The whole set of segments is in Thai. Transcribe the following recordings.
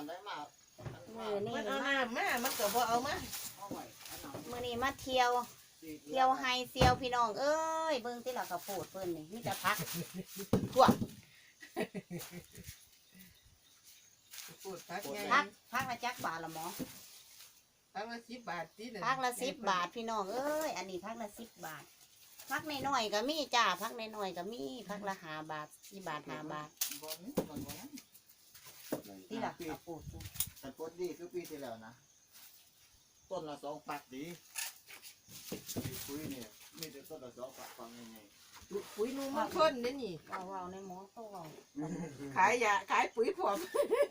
ำได้มามือนี่มันเอามาน้ำมามันก็บ่เอามาเอาไว้อันนั้นมือนี่มาเที่ยวเที่ยวไฮเที่ยวพี่น้องเอ้ยเบิ่งที่เรากระโปดเพิ่นนี่มีแต่พักทั่วพูดพักไงพักพักละจักบาทละหมอพักละสิบบาทติพักละสิบบาทพี่น้องเอ้ยอันนี้พักละสิบบาทพักน้อยๆก็มีจ้าพักน้อยๆก็มีพักละห้าบาทสี่บาทห้าบาทบนบน บนที่เราปีกระโปดแต่ปดดีคือปีที่แล้วนะ ต้นละสองปักดีปีคุยเนี่ยมีแต่ต้นละสองปักฟังยังไงปุ๋ยนุ่มมันทนนี่นี่เว้าๆในหมอโตเว้าขายยาขายปุ๋ยผอม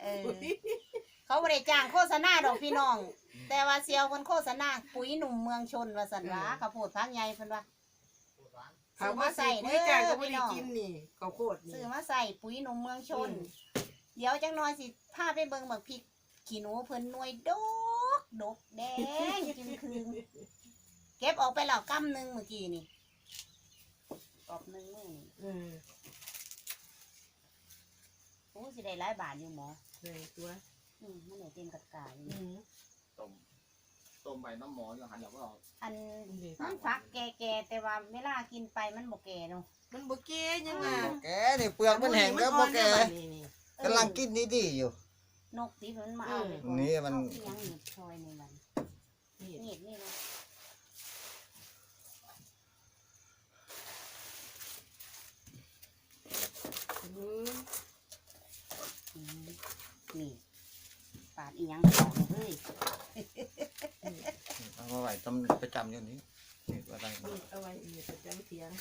เออเขาบริจ้างโฆษณาดอกพี่น้อง แต่ว่าเซียวคนโฆษณาปุ๋ยหนุ่มเมืองชนว่าสันว่าข้าวโพดพักใหญ่เพิ่นว่า ถามว่าใส่ปุ๋ยจ้างก็ไม่ได้กินนี่ข้าวโพดนี่ซื้อมาใส่ปุ๋ยหนุ่มเมืองชน เดี๋ยวจังน้อยสิพาไปเบิ่งบักพริกขี้หนูเพิ่นหน่วยดกดกแดงจึงคืนเก็บออกไปแล้วกำหนึงเมื่อกี้นี่กอบหนึงมื้อนี่เออโอ้สิได้หลายบาทอยู่หมอใส่ตัวอืมมันได้เต็มกระกาอยู่อืมต้มต้มใบน้ำหมออยู่หันแล้วก็เอาอันนี่มันฟักแก่ๆแต่ว่าเวลากินไปมันบ่แก่เนาะมันบ่เก๋ยังไงแกนี่เปลือกมันแห้งก็บ่แก นี่นี่ กำลังกินดีๆอยู่ นกที่มันมาเอาไปก่อนี่มัน เอาอีหยังหนีบชอยในมันนี่หนีบนี่นะอืมอืมนี่ปาดอีหยังต่อเฮ้ยเอามาไว้ตำประจำอยู่นี้นี่ว่าได้นี่เอาไว้นี่ประจำเถียง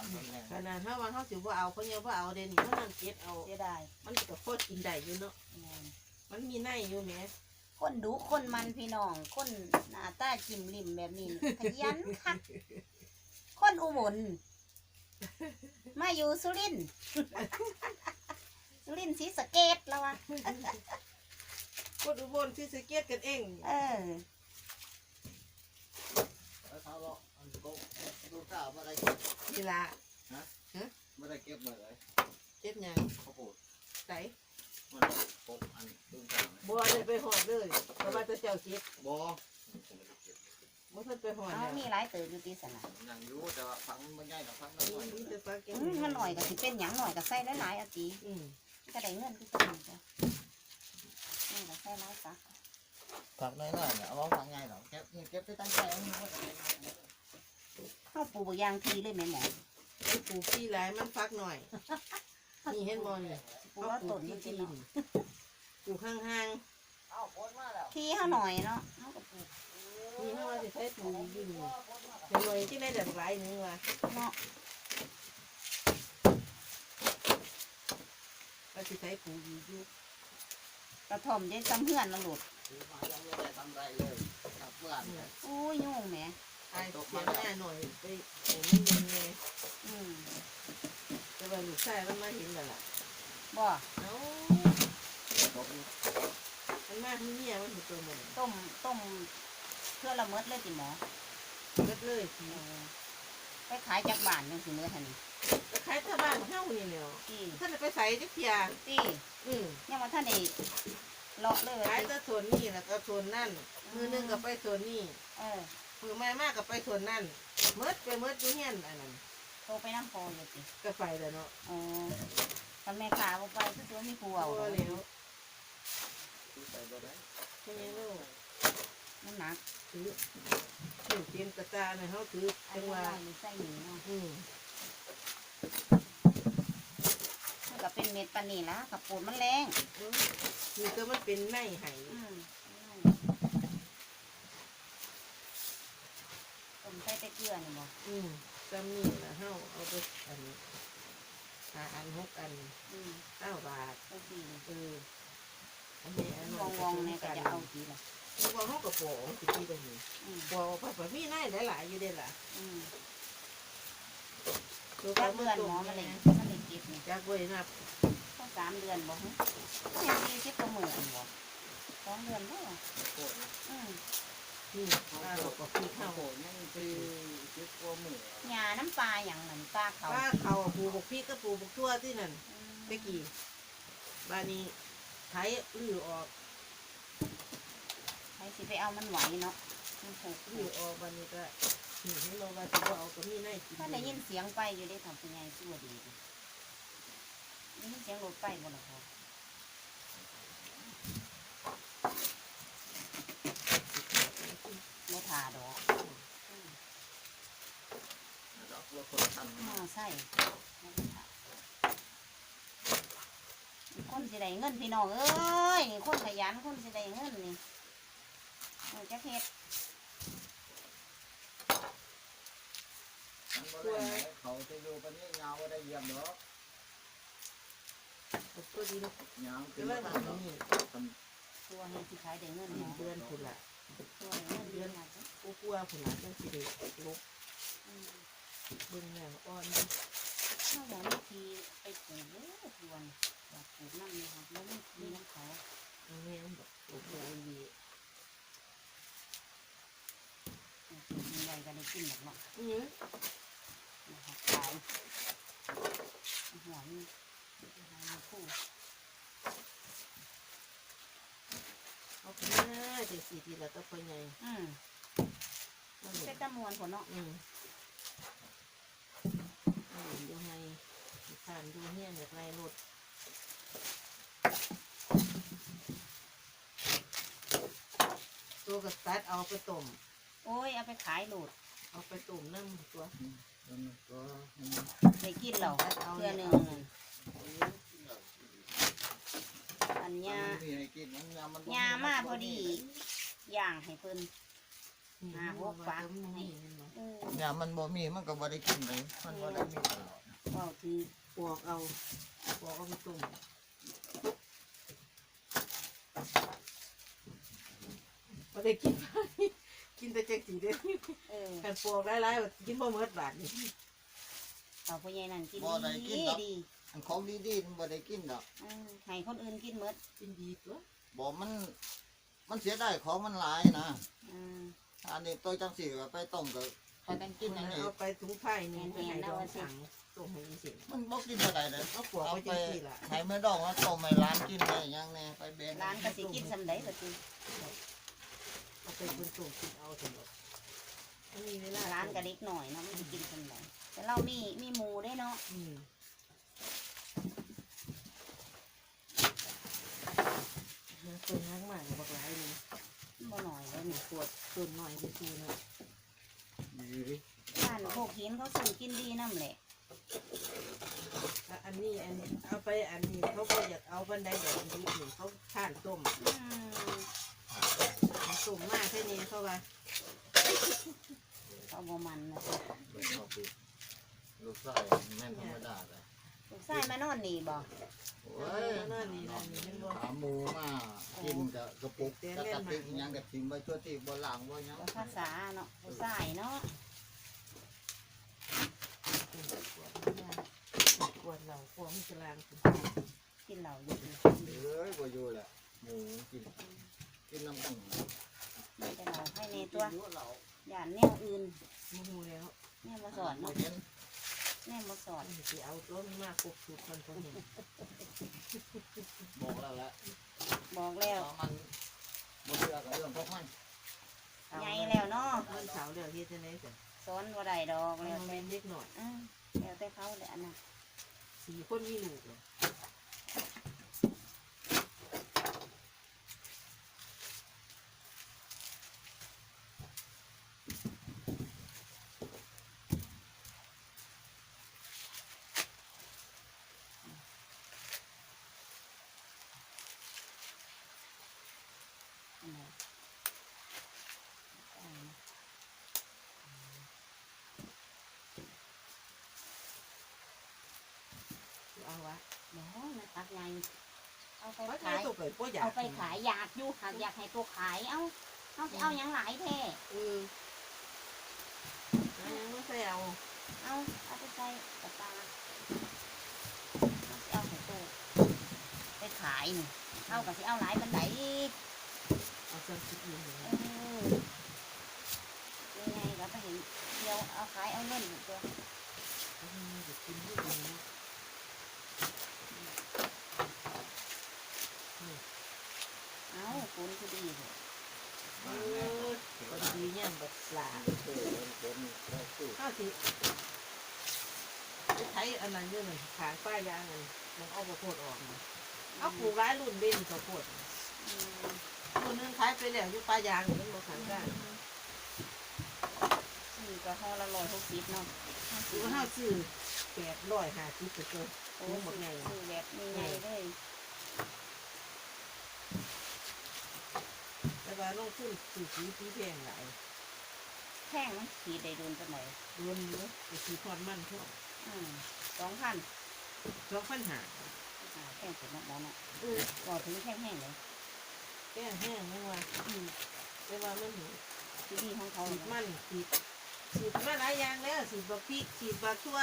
ตำต้นแรงขนาดถ้าว่าเขาสิบ่เอาเขายังบ่เอาเด่นเขานั่งเก็บเอา เสียดายมันก็โคตรกินได้อยู่เนาะ แม่นมันมีในอยู่แหมคนดุคนมันพี่น้อง คนหน้าตาจิ้มริมแบบนี้นี่ขยันคักคนอุบลมาอยู่สุรินทร์ สุรินทร์ศรีสะเกดแล้ววะคนอุบลที่สะเก็ตกันเอง เออ แล้วเขาบอก อันโกดูข้าวมาได้นี่ละไม่ได้เก็บมาเลยเก็บหยังข้าวโพดใส่มันปกอันดูข้าวบ่ได้ไปหอดเลยเพราะว่าตัวเจ้าเก็บบ่บ่ทันไปหอดเอาแล้วมีหลายเติบอยู่ที่สนามยังอยู่แต่ว่าฟังมันง่ายกับฟังน้อยมีแต่ปลาเก็บอืมมันหน่อยก็สิเป็นหยังหน่อยก็ใส่หลายๆอาตีอืมก็ได้เงินที่สนามจ้ะนี่ก็ใส่หลายสักฟังน้อยๆเนี่ยเอาฟัง ง่ายหรอกเก็บเก็บไปตั้งใจเอาเงินไว้เข้าปลูกยางทีเลยแม่หมอไอ้ปลูกที่หลายมันฟักหน่อย นี่เห็นบ่นี่ปลูกแล้วต้นที่มันที่สิดิเนาะนปลูกห่างเอาโพดมาแล้วทีเขาหน่อยเนาะเขาก็ปลูกๆนี่เฮาว่าสิใช้ปลูกอยู่นี่เห็นบ่ที่ได้แต่หลายนึงว่ะเนาะว่าสิใช้ปลูกอยู่อยู่กระท่อมเด็ดจำเพื่อนมาหลุดซื้อมายังไม่ได้ทำไรเลยครับเพื่อนเนี่ยอุ้ยยุ่งแหม ไอ้เสียงแม่หน่อยไปโอ้มันยังไงอืมแต่ว่าลูกชายมันมาเห็นแล้วล่ะบ่เอ้าตกอยู่มันมาที่เนี่ยมันเป็นตัวหมันต้มต้มเพื่อละเมิดเลยสิหมอเบิดเลยทีเออไปขายจากบ้านยังสิเมื่อทันนี่ก็ขายที่บ้านเฮานี่แหล้วตีท่านได้ไปใส่จักเทียตีอือยังมาท่านได้เลาะเลยขายว่าแต่ส่วนนี้แล้วก็ส่วนนั่นมือหนึงก็ไปส่วนนี้ เออ มือไม่มากก็ไปส่วนนั่นเมิดไปเมิดอยู่เฮียนอันนั้นโทรไปน้ำพออยู่สิก็ไปแล้วเนาะอ๋อทำแม่ค้าบ่ไปคือตัวมีผัวเอาเอาแล้วซื้อไปบ่ได้ใช่ไหมลูกมันหนักถือถือเตรียมกระตาเนี่ยเขาถืออันจังนี้หวะว่ามันใส่หนีเนาะอืมมันก็เป็นเม็ดปานนี่ละขับปูนมันแรงนี่ก็มันเป็นไนไห้ อืมต้มใส่แต่เกลือนี่บ่อืมจำนี่ละเฮาเอาไปอันหาอันหกอันอืมเก้าบาทก็ดีเอออันนี้อันวองวองๆเนี่ยก็จะเอาดีละวองเขากับปองสิที่ตรงนี้อืมปองผัดผัดมีไนหลายๆอยู่เด้ล่ะอืมตัวจัปกลาเดือนตุ่หมอมมันเลยเนี่ยมันเลยเก็บนี่จักไว้นับต้องสามเดือนบ่ฮะเนี่ยสี่สิบกว่าหมื่นบ่สองเดือนบ่โคตรนะอืม นี่ปลาเราก็คือข้าเข้าวโพดยังคือคิดว่าหมื่นหญ้าน้ำปลาอย่างนั้นปลาเขาปลาเขาปลูกบกพริกก็ปลูกบกทั่วที่นั่นอืมไปกี่บานนี้ไถลื้อออกใครสิไปเอามันไหวเนาะมันผูกลื้อออกบานนี้ก็นี่ให้เราว่าจะบ่เอาก็มีในกินถ้าได้ยินเสียงไปอยู่ได้ทำเป็นไงชั่วดีได้ยินเสียงรถไปบ่ล่ะพอรถ หาดอกดอกรถคนละคันมอไซค์คนสิได้เงินพี่น้องเอ้ย คนขยันคนสิได้เงินนี่เออจะเฮ็ดมันบ่ได้ไหนเขาจะอยู่กันนี่ยาวบ่ได้เยี่ยมดอกตัวดีนะยาวคืขึ้อนว่ามาอันดอกนี้ตัวเฮ็ดสิขายได้เงินสิ้นเนาะ เดือนพุ่นละตัว เดือนกูกลัวพุ่นละจังสิได้ลบอืมเบิ่งแม่อ่อนเฮาบอกวิธีไปปลูกเด้อทวนอยากปลูกน้ำนี่ครับแล้วมันมีน้ำเขาเอาแม่งบอกโอ้โหดีอยากปลูกใหญ่ก็ได้กินหรอกเนาอือนะครับขายหัวนี่หัวคู่ เอาไปมาจังสิทีละตัวพ่อใหญ่อืมมันเป็นตะมวนผลเนาะอืมเอาอยู่ให้ผ่านดูเฮียนอยากไรรถตัวก็ตัดเอาไปต้ม โอ้ย เอาไปขายโหลดเอาไปต้มน้ำตัวมันก็ได้กินเหล่าเพื่อหนึ่งอันยาเนี้ยมีให้กินมันยามันยามาพอดีย่างให้เพิ่นอ่าหกฝานี่เห็นไหมเออยามันบ่มีมันก็บ่ได้กินเลย มันบ่ได้มีตลอดเว้าถือปอกเอาปอกเอาไปต้มพอได้กินกินแต่จังสีเด้อเออกันปอกหลายๆว่ากินบ่หมดบาทนี่เอาพ่อใหญ่นั่นกินบ่ได้กินดีด อกดีอันของดีๆมันบ่ได้กินดอกเออให้คนอื่นกินหมดกินดีตัวบ่มัน มันเสียได้ของมันหลายนะอืมอันนี้ตัวจังสีก็ไปต้มก็ไปกันกินอันนี้เอาไปถุงไผ่นี่ไปให้ดองสังต้มให้อีสิมันบ่กินบ่ได้เลยเอาปอกเอาไว้ไปจังซี่ล่ะให้แม่ดองแล้วต้มให้ร้านกินได้ยังแน่ไปเบนร้านก็สิกินสำใดก็สิเอาไปคนต้มกินเอาสมดอันนี้เวลาร้านก็เล็กหน่อยเนาะมันสิกินสำใดแต่เรามีมีหมูได้เนาะ อืม ต้นหางมากบักหลายนี่บ่หน่อยเลยนี่ปวดต้นหน่อยซื่อๆเนาะบ้านพวกหินเขาซื้อกินดีน้ำแหละอะอันนี้อันนี้เอาไปอันนี้เขาก็อยากเอาบันไดแบบนี้นี่เขาท่านต้มอืมต้มมากแค่นี้เขาว่าเขาบ่มันนะ ลูกชอบดูลูกไส้แม่นธรรมดาเลย ลูกชายมานอนนี่บ่โอ้ยนั่นนี่นั่นนี่มันบ่ขาหมูมากินกับกระปุกกับกระติกอิหยังกับทิมไว้ชั่วที่บ่ล้างบ่หยังบ่ภาษาเนาะลูกชายเนาะปวดเราปวดมันจะลางกินเหล้าอยู่ดีเอ้ยบ่อยู่แหละหมูกินกินน้ำตั้งมีแต่เหล้าให้ในตัวกินเหล้าย่านแนวอื่นโมโหแล้วแม่มาสอนบ่เนาะ เห็น แม่มาสอนสิเอาตัวมันมากกบสุดคนคนนี้บอกแล้วแหละบอกแล้วว่ามันบ่เชื่อกับเรื่องพวกมันใหญ่แล้วเนาะมันสาวเดียวเฮ็ดจังได๋จ้ะสอนบ่ได้ดอกมันแล้วแต่เป็นเล็กหน่อยอืมแล้วแต่เขาแหละอันน่ะสี่คนมีลูกเลย อันไหนเอานะ เอาวะเดี๋ยวนะตักใหญ่เอาไปเขาขาย ตัวเกิดบ่อยากเอาไปขายอยากอยู่หากอยากให้ตัวขาย เอาเอาสิเอาหยังหลายแท้เออแล้วยังไม่ใส่เอาเอาเอาไปใส่กระตาเอาสิเอาให้ตัวไปขายนี่เอากับสิเอาหลายบันไดอีก เอาสักสิบเงินเออยังไงเราไปเห็นเดียวเอาขายเอาเงินอยู่ตัว จะกินลูกนี้ เอ้าคุณคือดีเถอะ เออคนดีเนี่ยบัด หลาเออเป็นแล้วคือข้าวสิไปใช้อันนั้นเยอะหน่อยขางป้ายยางมันมันเอาข้าวโพดออกนะเอาปลูกร้ายรุ่นเด่นข้าวโพดรุ่นนึงขายไปแล้วอยู่ป้ายยางมันบ่ขายได้นี่ก็ห่อละร้อยหกสิบเนาะหรือว่าห้าซื้อแปดร้อยห้าสิบเกินโอ้โอ้หมดไงซื้อแบบใหญ่ๆเลยแต่ว่าลงทุนซื้อสีสีแพงหลาย แพงมันขีดได้ดุนปานไหนรวมเนื้อไปซื้อทอดมันพวกอืมสองพันสองพันหาอ่าแพงสุดเนาะหมอเนาะเออก่อถึงแห้งๆเลยแป้งแห้งไม่ว่าอืมแต่ว่ามันที่ดีของเขาสีเนาะมันสีสีมาหลายอย่างแล้วสีบักพริกสีบักชั่ว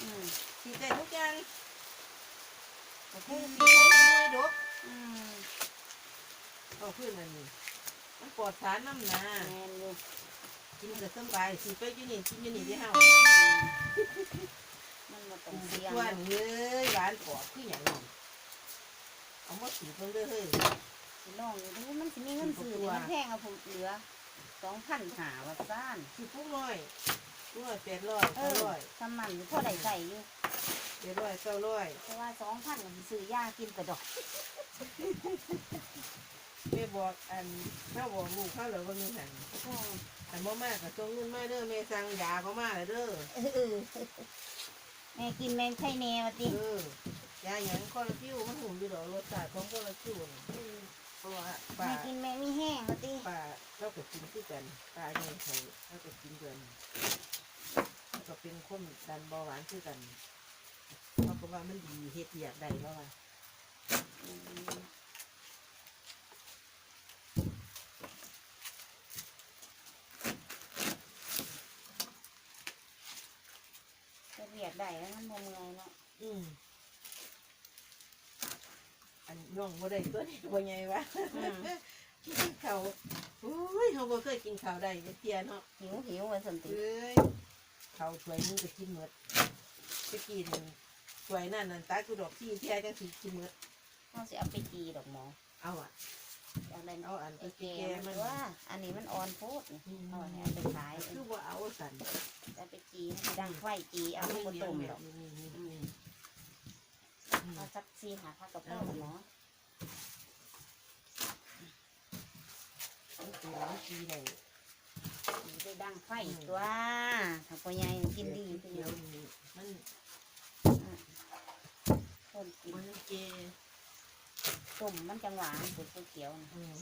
อืมสีได้ทุกอย่างก็ผู้คือสีได้ไม่ดกอืมเอาขึ้นอันนี้มันปลอดสารน้ำหนา แมนอยู่ กินก็สำบายสีไปอยู่นี่กินอยู่นี่ที่เฮามันมาต้องเสียงชั่วนเอ้ยหวานกรอบคืออย่างนี้เอามาสีเพิ่งเด้อเฮ้ยสิลองอยู่มันสิมีเงินซื้อนี่มันแพงเอาผมเหลือสองพันหาวัดซ่านสิปุ๊กน้อยปุ๊กน้อยแปดร้อยเอเก้าอร้อยทำมันอยู่พอได้ใส่อยู่แปดร้อยเก้าร้อยเพราะว่าสองพันมันสิซื้อยากินไปดอกแม่บอกอันถ้าบอกลูกเขาเหลือว่ามีหันอืม อันบ่มากกับจงเงินมาเด้อแม่สั่งยาเขามาเลยเด้อเออเออแม่กินแม่งไข่แนวติเออยาหยังคอลลาจิวมันหุ่นอยู่ดอกรสชาติของคอลลาจิวน่ะเพราะว่าป้าแม่กินแม่งมีแห้งวะติป้าเราก็กินคือกันตายังไงเราก็กินกันเราก็เป็นคนดันเบาหวานคือกันเขาก็ว่ามันดีเฮ็ดอยากได้แล้วว่าอืมจะเรียกได้แล้วมันบ่เมื่อยเนาะ อืมอั นน้องบ่ได้ตัวนี้บ่ใหญ่วะอืมกินข้าวโอ้ยเขาบ่เคยกินข้าวได้จักเที่ยเนาะหิวหิวว่าสันติเอ้ยข้าวถ้วยหนึงก็กินหมดไปกินถ้วยนั่นนั่นตากูดอกที่เที่ยจังสิกินหมดเขาสิเอาไปจีดอกหมอเอาอะเอาอะไรเอาอันไปไปแกแกมัมันนว่า อันนี้มันอ่อนโพดนี่อืมเอาอันนี้เอาไปขายคือว่าเอาสันเอาไปจีให้ดังไฟจีเอาไปต้มดอกนี่นี่นี่นี่อืมเอาสักสี่หาพักกับพ่อหมอ เอา ตัวเอาจีได้จีไปดังไฟตัวถ้าพ่อใหญ่กินดีเขีเดียยววนี่มันคนกินมันเจต้มมันจังหวานสุดเขียวๆอืม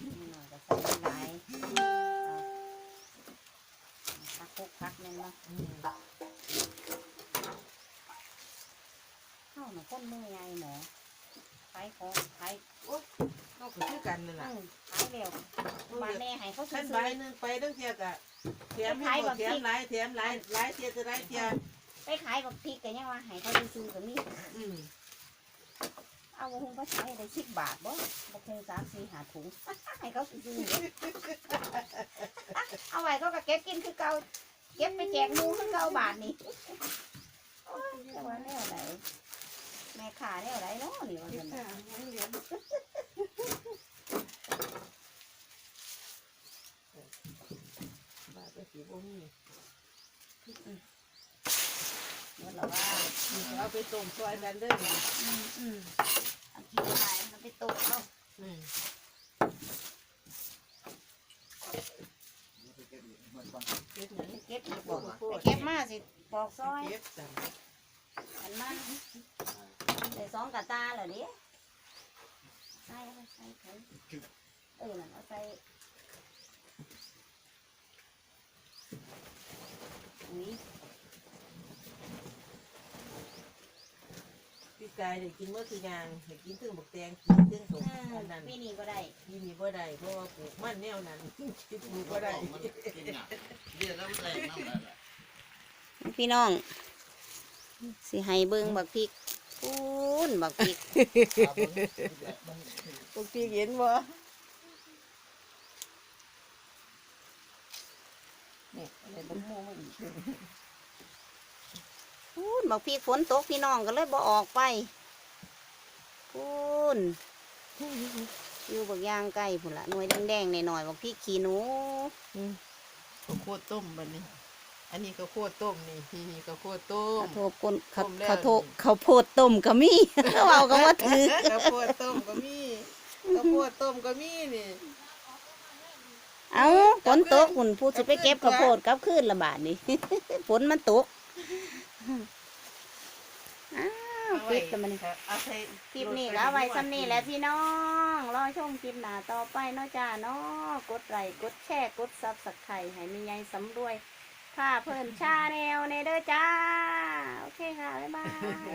นี่หน่อยก็ใส่หลายเอาพักคุกพักนึงเนาะ อืม เข้าหน่ะ คนมือใหญ่หมอขายของขายเราก็คือกันนั่นแหละอืมขายเร็วบานแน่ให้เขาซื้ขั้อนใบหนึ่งไปตั้งเทียกะแถมให้หมดแถมหลายแถมหลายหลายเทียจะได้เทียไปขายบักพริกกันยังว่าให้เขาซื้อๆก็มีอืมเอาหุงไปขายได้สิบบาทบ่บักหุงสามสี่หาถุง ให้เขาซื้อๆเอาไว้เขาก็เก็บกินคือเก่าเก็บไปแจกหมูคือเก่าบาทนี่โอ้ยแต่ว่าแนวไหน แม่ขาแนวไหนเนาะนี่ว่าเก็เงิบนข้าวยังเหลือบาทไปสีบ่มีเมื่อเราว่าเอาไปต้มซอยกันเด้ออืมอืมเอากินขายมันไปตกเนาะอืมไปเก็บอีกเหมือนกันเก็บหยังไปเก็บอีกบ่ไปเก็บมาสิปอกซอยเก็บสั่นอันมันใสองกะตาเหรอเนี่ยใส่เอาใส่ใส่เออนั่นเอาใส่อุ้ยพี่กายได้กินเมื่อคือยางได้กินถึงบกแตงกินถึงสมอันนั้นปีนี้ก็ได้กินนี่บ่ได้เพราะว่าปลูกมันแนวนั้นกินปลูกบ่ได้มันกินหนักเรียกแล้วมันแรงน้ำนั่นแหละพี่น้องสิให้เบิ่งบักพริก ปูนบักพริกตาบนมันปกติเห็นบ่เนี่ยอะไรบักโม่มาอีกนบอกพี่ฝนตกพี่น้องก็เลยบ่ออกไปพูนอยู่บักย่างไก่พุ่นละหน่วยแดงๆหน่อยๆบอกพี่ขี้หนูอืมข้าวโพดต้มบัดนี้ อันนี้ข้าวโพดต้มนี่นี่ข้าวโพดต้ม ข้าวโทษก้นข้าวต้มแล้ว ข้าวโทษข้าวโพดต้มก็มี เอาก็ว่าถือข้าวโพดต้มก็มีข้าวโพดต้มก็มีนี่เอาฝนตกคุณผู้สิไปเก็บข้าวโพดกลับคืนละบาทนี่ ฝนมันตกอ้าวปิดกันมันเอาใส่คลิปนี้แล้วไว้ซ้ำนี่แหละพี่น้อง รอชมคลิปหน้าต่อไปเนาะจ้าเนาะกดไลค์กดแชร์กดซับสไครต์ให้มีใยสำรวย ผ้าเพิ่นชาแนวในเด้อจ้า โอเคค่ะ บ๊ายบาย